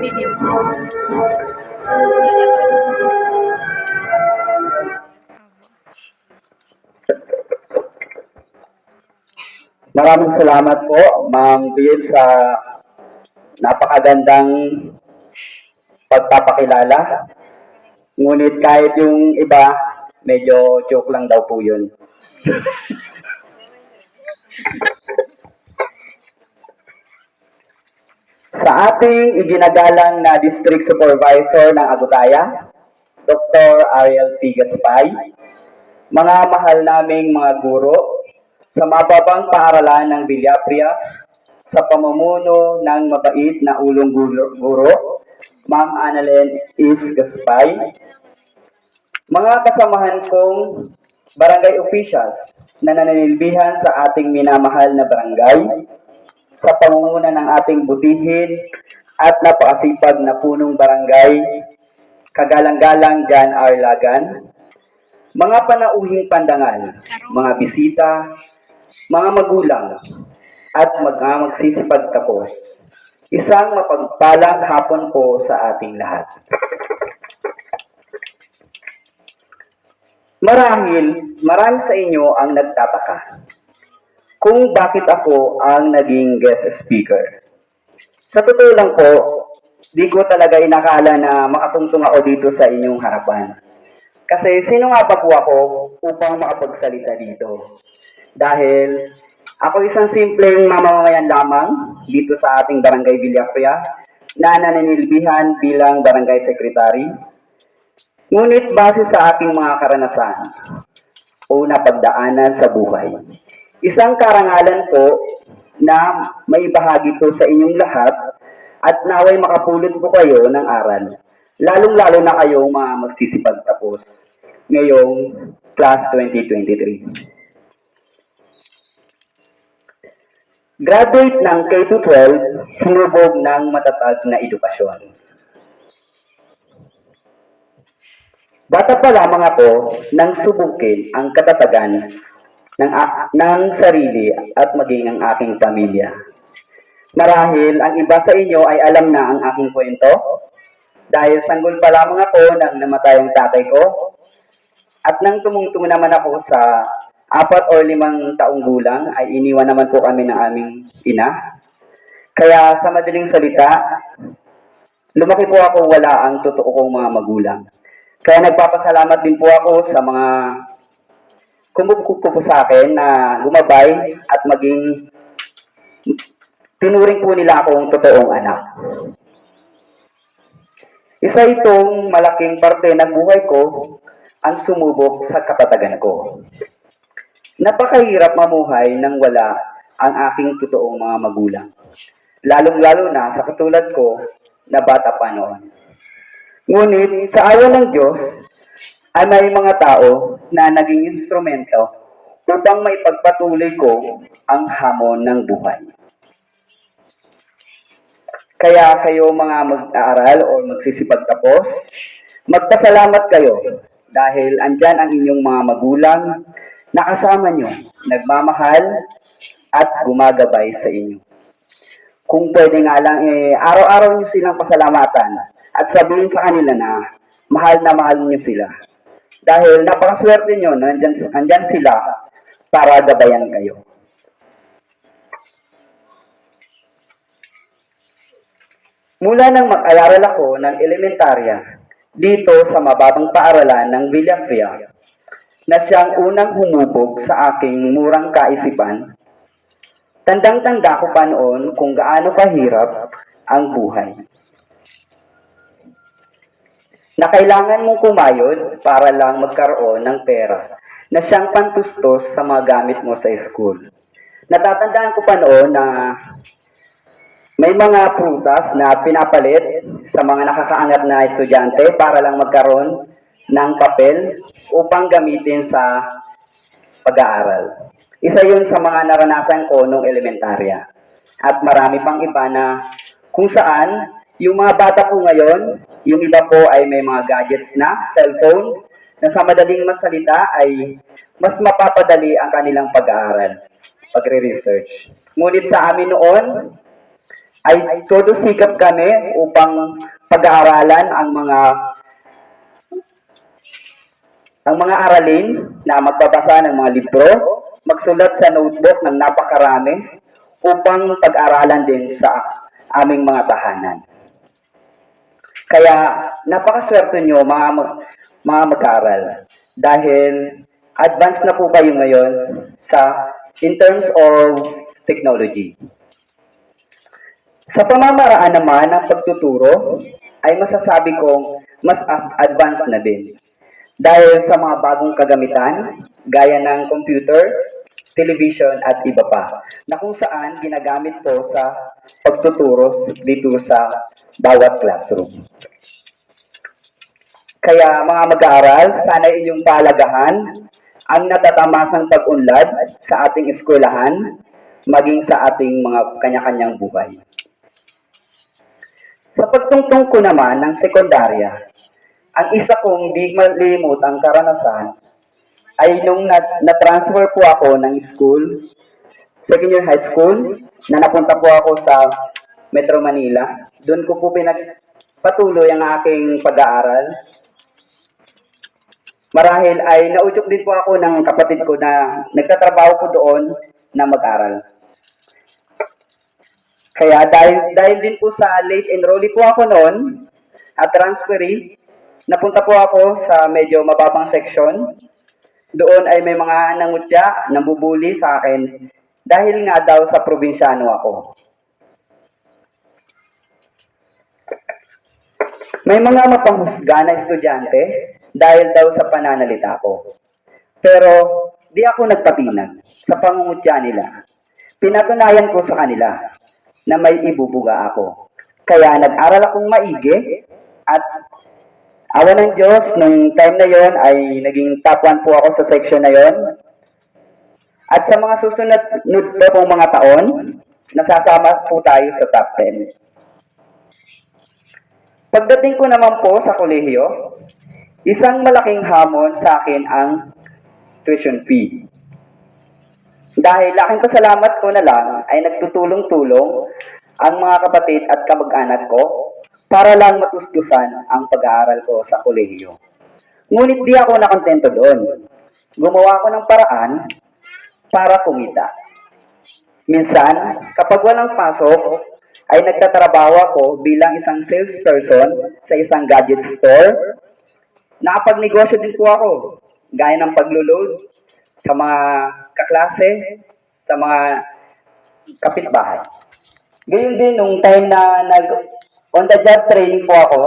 Video. Maraming salamat po, Ma'am Bill, sa napakagandang pagpapakilala. Ngunit kahit yung iba, medyo joke lang daw po yun. sa ating iginagalang na District Supervisor ng Agutaya, Dr. Ariel P. Gaspay, mga mahal naming mga guro, sa mababang paaralan ng Villapria, sa pamumuno ng mabait na ulong guro, guro Ma'am Annalen Is Gaspay, mga kasamahan kong barangay officials na nananilbihan sa ating minamahal na barangay, sa pamumuno ng ating butihin at napakasipag na punong barangay, kagalang-galang Jan Arlagan, mga panauhing pandangal, mga bisita, mga magulang, at mga magsisipag tapos. Isang mapagpalang hapon po sa ating lahat. Marahil, marami sa inyo ang nagtataka kung bakit ako ang naging guest speaker. Sa totoo lang po, di ko talaga inakala na makatungtong ako dito sa inyong harapan. Kasi sino nga ba po ako upang makapagsalita dito? Dahil ako isang simpleng mamamayan lamang dito sa ating barangay Villafria na nananilbihan bilang barangay secretary. Ngunit base sa aking mga karanasan o napagdaanan sa buhay, isang karangalan po na may bahagi po sa inyong lahat at naway makapulot po kayo ng aral. Lalong-lalo na kayong mga magsisipag tapos ngayong class 2023. Graduate ng K-12, hinubog ng matatag na edukasyon. Bata pa lamang ako nang subukin ang katatagan ng, ng sarili at maging ang aking pamilya. Marahil ang iba sa inyo ay alam na ang aking kwento dahil sanggol pa lamang ako nang namatay ang tatay ko at nang tumungtong naman ako sa apat o limang taong gulang ay iniwan naman po kami ng aming ina. Kaya sa madaling salita, lumaki po ako wala ang totoo kong mga magulang. Kaya nagpapasalamat din po ako sa mga kumukupo po sa akin na gumabay at maging tinuring po nila akong totoong anak. Isa itong malaking parte ng buhay ko ang sumubok sa kapatagan ko. Napakahirap mamuhay nang wala ang aking totoong mga magulang. Lalong-lalo na sa katulad ko na bata pa noon. Ngunit sa ayaw ng Diyos, ay may mga tao na naging instrumento upang maipagpatuloy ko ang hamon ng buhay. Kaya kayo mga mag-aaral o magsisipag tapos, magpasalamat kayo dahil andyan ang inyong mga magulang na kasama nyo, nagmamahal at gumagabay sa inyo. Kung pwede nga lang, eh, araw-araw nyo silang pasalamatan at sabihin sa kanila na mahal na mahal nyo sila. Dahil napakaswerte nyo na andyan, andyan sila para gabayan kayo. Mula nang mag-alaral ako ng elementarya dito sa mababang paaralan ng Villafria, na siyang unang humubog sa aking murang kaisipan, tandang-tanda ko pa noon kung gaano kahirap ang buhay. Na kailangan mong kumayod para lang magkaroon ng pera na siyang pantustos sa mga gamit mo sa school. Natatandaan ko pa noon na may mga prutas na pinapalit sa mga nakakaangat na estudyante para lang magkaroon ng papel upang gamitin sa pag-aaral. Isa yun sa mga naranasan ko nung elementarya. At marami pang iba na kung saan yung mga bata po ngayon, yung iba po ay may mga gadgets na, cellphone, na sa madaling masalita ay mas mapapadali ang kanilang pag-aaral, pagre-research. Ngunit sa amin noon, ay todo sikap kami upang pag-aaralan ang mga ang mga aralin na magbabasa ng mga libro, magsulat sa notebook ng napakarami upang pag-aralan din sa aming mga tahanan. Kaya napakaswerte nyo mga, mga mag-aaral dahil advanced na po kayo ngayon sa in terms of technology. Sa pamamaraan naman ng pagtuturo, ay masasabi kong mas ad- advanced na din. Dahil sa mga bagong kagamitan, gaya ng computer, television at iba pa, na kung saan ginagamit po sa pagtuturo dito sa bawat classroom. Kaya mga mag-aaral, sana inyong palagahan ang natatamasang pag-unlad sa ating eskwelahan, maging sa ating mga kanya-kanyang buhay. Sa pagtungtong ko naman ng sekundarya, ang isa kong di malimot ang karanasan ay nung na- na-transfer po ako ng school, second year high school, na napunta po ako sa Metro Manila. Doon ko po pinagpatuloy ang aking pag-aaral. Marahil ay naudyok din po ako ng kapatid ko na nagtatrabaho po doon na mag-aral. Kaya dahil, dahil din po sa late enrollee po ako noon, at transferee, napunta po ako sa medyo mababang section. Doon ay may mga nangutya, nambubuli sa akin dahil nga daw sa probinsyano ako. May mga mapanghusga na estudyante dahil daw sa pananalita ko. Pero di ako nagpatinag sa pangungutya nila. Pinatunayan ko sa kanila na may ibubuga ako. Kaya nag-aral akong maigi at awa ng Diyos, nung time na yon ay naging top 1 po ako sa section na yon. At sa mga susunod po pong mga taon, nasasama po tayo sa top 10. Pagdating ko naman po sa kolehiyo, isang malaking hamon sa akin ang tuition fee. Dahil laking pasalamat ko na lang ay nagtutulong-tulong ang mga kapatid at kamag-anak ko para lang matustusan ang pag-aaral ko sa kolehiyo. Ngunit di ako nakontento doon. Gumawa ako ng paraan para kumita. Minsan, kapag walang pasok, ay nagtatrabaho ako bilang isang salesperson sa isang gadget store. Nakapagnegosyo din po ako, gaya ng paglulod sa mga kaklase, sa mga kapitbahay. Gayun din, nung time na nag on the job training po ako,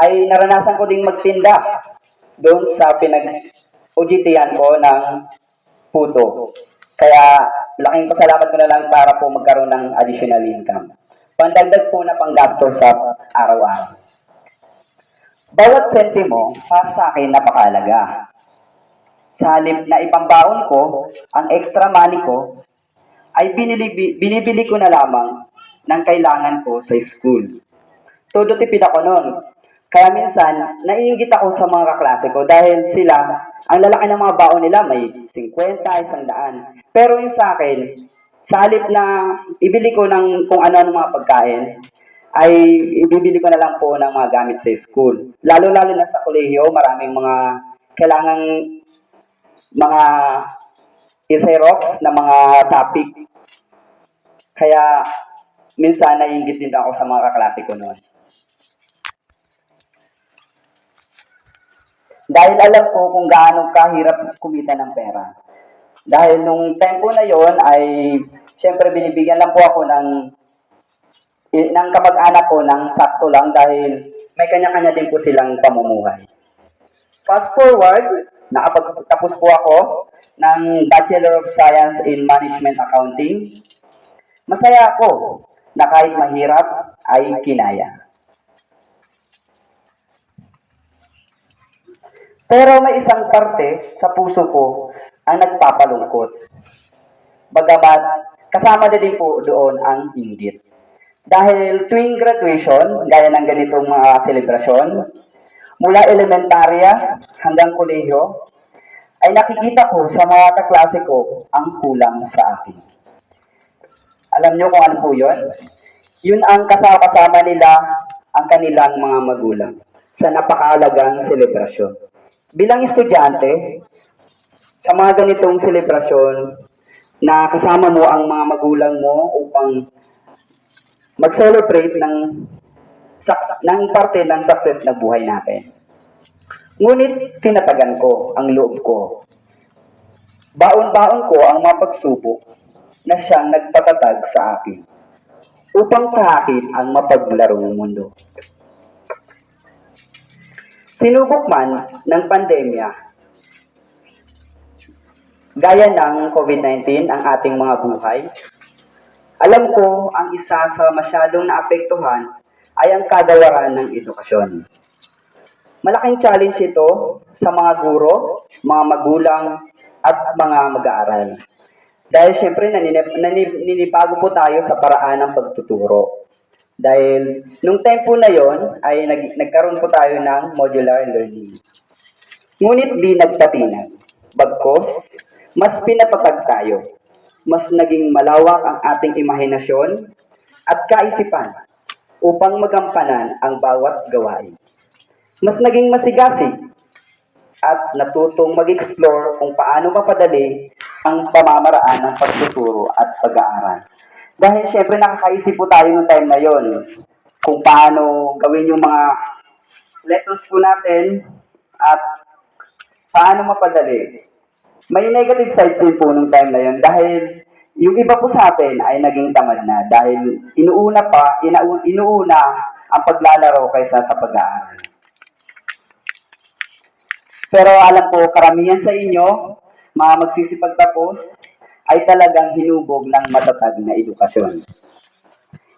ay naranasan ko ding magtinda doon sa pinag-ujitian ko ng puto. Kaya laking pasalamat ko na lang para po magkaroon ng additional income. Pandagdag po na panggastos sa araw-araw. Bawat sentimo para sa akin napakalaga. Sa halip na ipambaon ko ang extra money ko, ay binili, binibili ko na lamang ng kailangan ko sa school. Todo tipid ako noon. Kaya minsan, naiingit ako sa mga kaklase ko dahil sila, ang lalaki ng mga baon nila may 50, isang daan. Pero yung sa akin, sa halip na ibili ko ng kung ano ng mga pagkain, ay ibibili ko na lang po ng mga gamit sa school. Lalo-lalo na sa kolehiyo, maraming mga kailangang mga i-xerox na mga topic. Kaya minsan naiingit din ako sa mga kaklase ko noon. Dahil alam ko kung gaano kahirap kumita ng pera. Dahil nung tempo na yon ay syempre binibigyan lang po ako ng ng kamag-anak ko ng sakto lang dahil may kanya-kanya din po silang pamumuhay. Fast forward, nakapagtapos po ako ng Bachelor of Science in Management Accounting. Masaya ako na kahit mahirap ay kinaya. Pero may isang parte sa puso ko ang nagpapalungkot. Bagamat kasama na din po doon ang inggit. Dahil tuwing graduation, gaya ng ganitong mga selebrasyon, mula elementarya hanggang kolehiyo, ay nakikita ko sa mga kaklase ko ang kulang sa akin. Alam niyo kung ano po yun? Yun ang kasama-kasama nila ang kanilang mga magulang sa napakahalagang selebrasyon. Bilang estudyante, sa mga ganitong selebrasyon, na kasama mo ang mga magulang mo upang mag-celebrate ng, ng parte ng success na buhay natin. Ngunit tinatagan ko ang loob ko. Baon-baon ko ang mga pagsubok na siyang nagpatatag sa akin upang kahit ang mapaglarong mundo. Sinubok man ng pandemya, gaya ng COVID-19 ang ating mga buhay, alam ko ang isa sa masyadong naapektuhan ay ang kadawaran ng edukasyon. Malaking challenge ito sa mga guro, mga magulang, at mga mag-aaral. Dahil syempre naninip, nanib, ninibago po tayo sa paraan ng pagtuturo. Dahil nung time po na yon ay nag, nagkaroon po tayo ng modular learning. Ngunit di nagpatinag. Bagkos, mas pinatatag tayo. Mas naging malawak ang ating imahinasyon at kaisipan upang magampanan ang bawat gawain. Mas naging masigasig at natutong mag-explore kung paano mapadali ang pamamaraan ng pagtuturo at pag-aaral. Dahil syempre nakakaisip po tayo ng time na yon kung paano gawin yung mga lessons po natin at paano mapadali. May negative side din po nung time na yon dahil yung iba po sa atin ay naging tamad na dahil inuuna pa, inuuna ang paglalaro kaysa sa pag-aaral. Pero alam ko, karamihan sa inyo, mga magsisipagtapos, ay talagang hinubog ng matatag na edukasyon.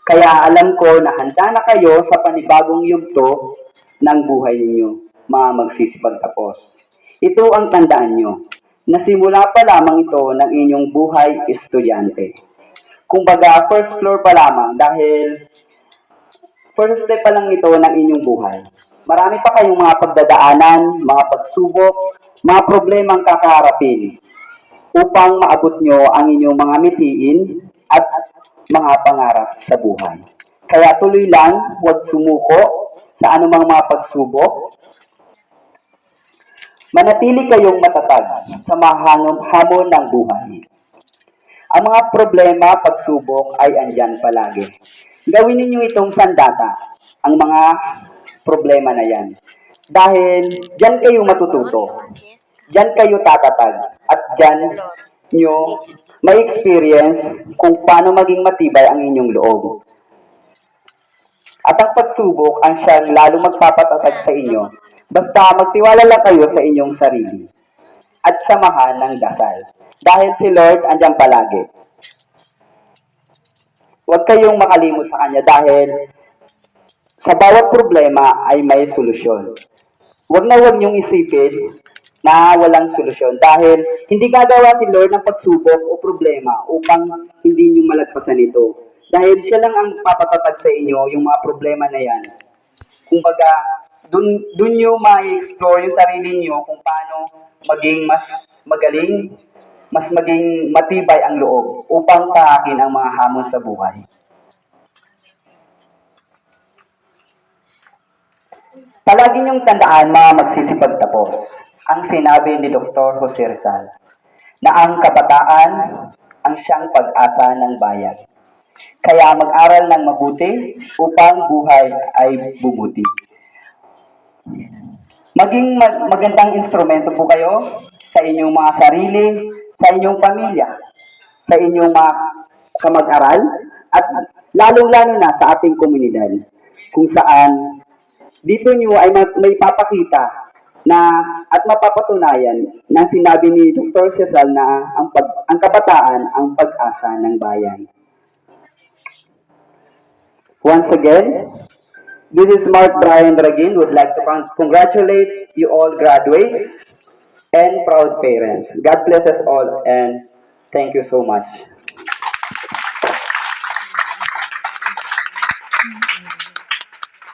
Kaya alam ko na handa na kayo sa panibagong yugto ng buhay ninyo, mga magsisipagtapos. Ito ang tandaan nyo, na simula pa lamang ito ng inyong buhay estudyante. Kumbaga, first floor pa lamang dahil first step pa lang ito ng inyong buhay. Marami pa kayong mga pagdadaanan, mga pagsubok, mga problemang kakaharapin upang maabot nyo ang inyong mga mitiin at mga pangarap sa buhay. Kaya tuloy lang, huwag sumuko sa anumang mga pagsubok. Manatili kayong matatag sa mga hamon hamon ng buhay. Ang mga problema, pagsubok ay andyan palagi. Gawin ninyo itong sandata, ang mga problema na yan. Dahil dyan kayo matututo, dyan kayo tatatag, at dyan nyo may experience kung paano maging matibay ang inyong loob. At ang pagsubok ang siyang lalo magpapatatag sa inyo, basta magtiwala lang kayo sa inyong sarili at samahan ng dasal. Dahil si Lord andyan palagi. Huwag kayong makalimot sa Kanya dahil sa bawat problema ay may solusyon. Huwag na huwag niyong isipin na walang solusyon dahil hindi gagawa si Lord ng pagsubok o problema upang hindi niyo malagpasan ito. Dahil siya lang ang papatatag sa inyo yung mga problema na yan. Kumbaga, dun, dun nyo ma-explore yung sarili niyo kung paano maging mas magaling, mas maging matibay ang loob upang taakin ang mga hamon sa buhay. Palagi niyong tandaan mga magsisipagtapos ang sinabi ni Dr. Jose Rizal na ang kabataan ang siyang pag-asa ng bayan. Kaya mag-aral ng mabuti upang buhay ay bumuti. Maging mag- magandang instrumento po kayo sa inyong mga sarili, sa inyong pamilya, sa inyong mga kamag-aral, at lalong-lalo na sa ating komunidad, kung saan dito nyo ay ma- may papakita na at mapapatunayan na sinabi ni Dr. Cesal na ang, pag, ang kabataan ang pag-asa ng bayan. Once again, this is Mark Brian Dragin would like to con- congratulate you all graduates and proud parents. God bless us all and thank you so much.